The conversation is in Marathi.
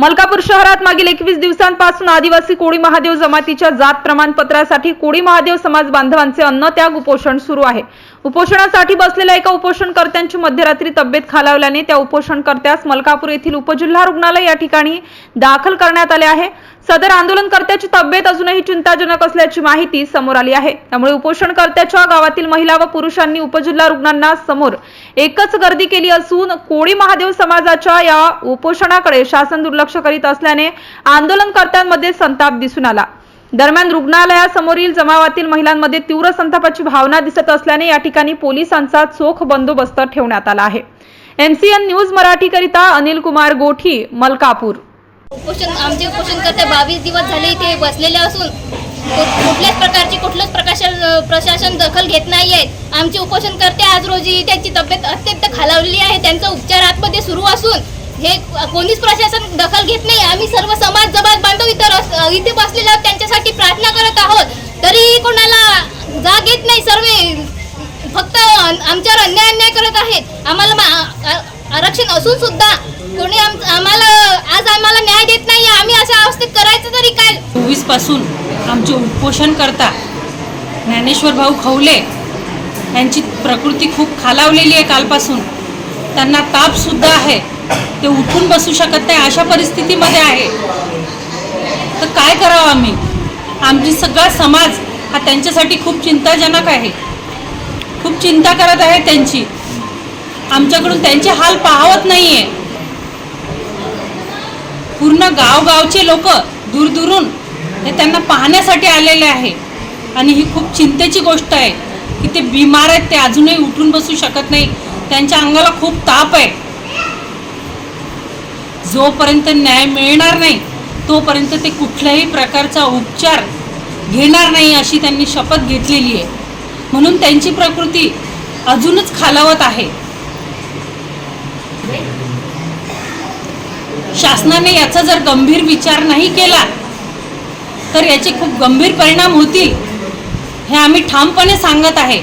मलकापूर शहरात मागील एकवीस दिवसांपासून आदिवासी कोळी महादेव जमातीच्या जात प्रमाणपत्रासाठी कोळी महादेव समाज बांधवांचे अन्नत्याग उपोषण सुरू आहे. उपोषणासाठी बसलेल्या एका उपोषणकर्त्यांची मध्यरात्री तब्येत खालावल्याने त्या उपोषणकर्त्यास मलकापूर येथील उपजिल्हा रुग्णालय या ठिकाणी दाखल करण्यात आले आहे. सदर आंदोलनकर्त्याची तब्येत अजूनही चिंताजनक असल्याची माहिती समोर आली आहे. त्यामुळे उपोषणकर्त्याच्या गावातील महिला व पुरुषांनी उपजिल्हा रुग्णांना समोर एकच गर्दी केली असून कोळी महादेव समाजाच्या या उपोषणाकडे शासन दुर्लक्ष करीत असल्याने आंदोलनकर्त्यांमध्ये संताप दिसून आला. दरम्यान रुग्णालयासमोरील जमावातील महिलांमध्ये तीव्र संतापाची भावना दिसत असल्याने या ठिकाणी पोलिसांचा चोख बंदोबस्त ठेवण्यात आला आहे. एमसीएन न्यूज मराठीकरिता अनिल कुमार गोठी मलकापूर. उपोषण आमचे उपोषणकर्ते बावीस दिवस झाले इथे बसलेले असून कुठल्याच प्रकारची कुठलंच प्रकाशन प्रशासन दखल घेत नाही आहेत आमचे उपोषणकर्ते आज रोजी त्यांची तब्येत अत्यंत खालावलेली आहे. त्यांचा उपचार आतमध्ये सुरू असून हे कोणीच प्रशासन दखल घेत नाही. आम्ही सर्व समाज जबाब बांधव इतर इथे बसलेले आहोत. त्यांच्यासाठी प्रार्थना करत आहोत. तरीही कोणाला जाग येत नाही. सर्व फक्त आमच्यावर अन्याय अन्याय करत आहेत. आम्हाला मा- आरक्षण असून सुद्धा कोणी आम- आम्हाला आज आम्हाला न्याय देत नाही आम्ही अशा अवस्थेत करायचं तरी काय? चोवीसपासून आमचे उपोषण करता ज्ञानेश्वर भाऊ खवले यांची प्रकृती खूप खालावलेली आहे कालपासून. त्यांना तापसुद्धा आहे. ते उठून बसू शकत नाही. अशा परिस्थितीमध्ये आहे. तर काय करावं आम्ही? आमची सगळा समाज हा त्यांच्यासाठी खूप चिंताजनक आहे. खूप चिंता करत आहे त्यांची. आमच्याकडून त्यांचे हाल पाहवत नाही आहे पूर्ण गावगावचे लोक दूरदूरून हे त्यांना पाहण्यासाठी आलेले आहे. आणि ही खूप चिंतेची गोष्ट आहे की ते बिमार आहेत ते अजूनही उठून बसू शकत नाही. त्यांच्या अंगाला खूप ताप आहे. जोपर्यंत न्याय मिळणार नाही तोपर्यंत ते कुठल्याही प्रकारचा उपचार घेणार नाही अशी त्यांनी शपथ घेतलेली आहे. म्हणून त्यांची प्रकृती अजूनच खालावत आहे. शासनाने याचा जर गंभीर विचार नाही केला तर याचे खूप गंभीर परिणाम होतील हे आम्ही ठामपणे सांगत आहे.